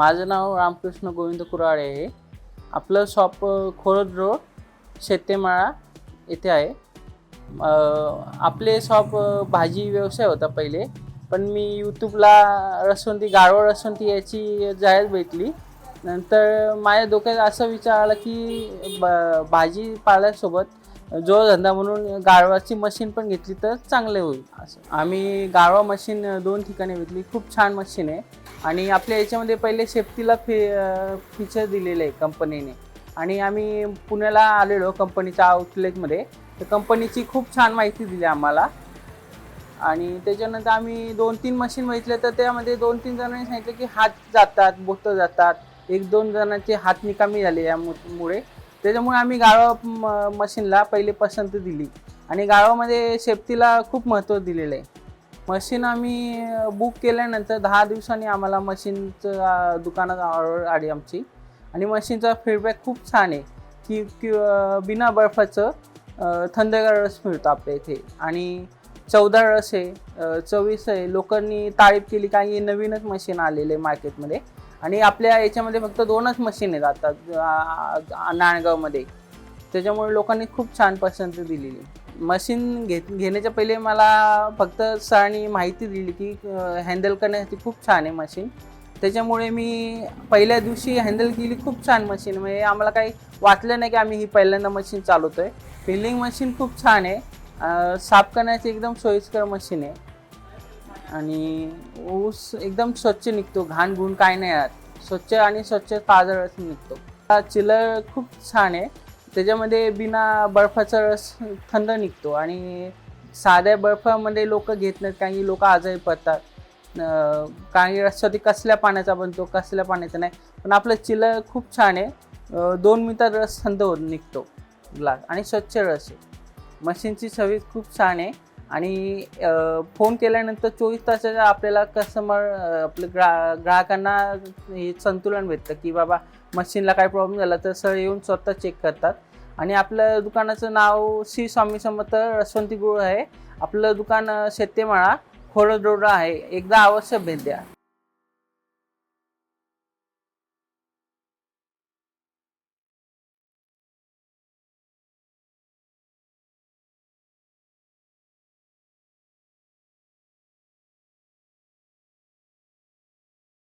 माझं नाव रामकृष्ण गोविंद कुराळे आहे. आपलं शॉप खोरद रोड शेतेमाळा येथे आहे. आपले शॉप भाजी व्यवसाय होता पहिले पण मी यूट्यूबला रसवंती गारवा रसवंती याची जाहिरात भेटली. नंतर माझ्या डोक्यात असं विचार आला की ब भाजी पाल्यासोबत जोडधंदा म्हणून गारवाची मशीन पण घेतली तर चांगले होईल. असं. आम्ही गाळवा मशीन दोन ठिकाणी घेतली खूप छान मशीन आहे. आणि आपल्या याच्यामध्ये पहिले सेफ्टीला फी फीचर दिलेलं आहे कंपनीने आणि आम्ही पुण्याला आलेलो कंपनीच्या आउटलेटमध्ये तर कंपनीची खूप छान माहिती दिली आम्हाला. आणि त्याच्यानंतर आम्ही दोन तीन मशीन बघितले तर त्यामध्ये दोन तीन जणांनी सांगितलं की हात जातात बोटं जातात. एक दोन जणांचे हात निकामी झाले यामुळे. त्याच्यामुळे आम्ही गाळवा म- मशीनला पहिले पसंती दिली. आणि गाळवामध्ये सेफ्टीला खूप महत्त्व दिलेलं आहे. मशीन आम्ही बुक केल्यानंतर दहा दिवसांनी आम्हाला मशीनचं दुकानात ऑर्डर आली आमची. आणि मशीनचा फीडबॅक खूप छान आहे की की बिना बर्फाचं थंडगार रस मिळतो आपल्या इथे. आणि चौदा रस आहे चवीस आहे. लोकांनी तारीफ केली काही नवीनच मशीन आलेलं आहे मार्केटमध्ये. आणि आपल्या याच्यामध्ये फक्त दोनच मशीन आहेत आता नाणगावमध्ये नाळगावमध्ये त्याच्यामुळे लोकांनी खूप छान पसंती दिलेली. मशीन घेत घेण्याच्या पहिले मला फक्त सरांनी माहिती दिली की हँडल करण्यासाठी खूप छान आहे मशीन. त्याच्यामुळे मी पहिल्या दिवशी हँडल केली खूप छान मशीन. म्हणजे आम्हाला काही वाटलं नाही की आम्ही ही पहिल्यांदा मशीन चालवतो आहे फिलिंग मशीन खूप छान आहे. साफ करण्याची एकदम सोयीस्कर मशीन आहे. आणि ऊस एकदम स्वच्छ निघतो. घाण गुण काय नाही राहत. स्वच्छ आणि स्वच्छ ताजळच निघतो. हा चिलर खूप छान आहे. त्याच्यामध्ये बिना बर्फाचा रस थंड निघतो. आणि साध्या बर्फामध्ये लोक घेत नाहीत काही लोक आजारी पडतात. काही काही रसवती कसल्या पाण्याचा बनतो कसल्या पाण्याचा नाही. पण आपलं चिलर खूप छान आहे. दोन मिनिटात रस थंड होत निघतो. ग्लास आणि स्वच्छ रस आहे. मशीनची सर्विस खूप छान आहे. आणि फोन केल्यानंतर चोवीस तासाच्या आपल्याला कस्टमर आपलं ग्रा ग्राहकांना हे संतुलन भेटतं की बाबा मशीनला काय प्रॉब्लेम झाला तर सर येऊन स्वतः चेक करतात. आणि आपलं दुकानाचं नाव श्री स्वामी समर्थ रसवंती गुळ आहे. आपलं दुकान शेतेमाळा खोडदोडा आहे. एकदा अवश्य भेट द्या.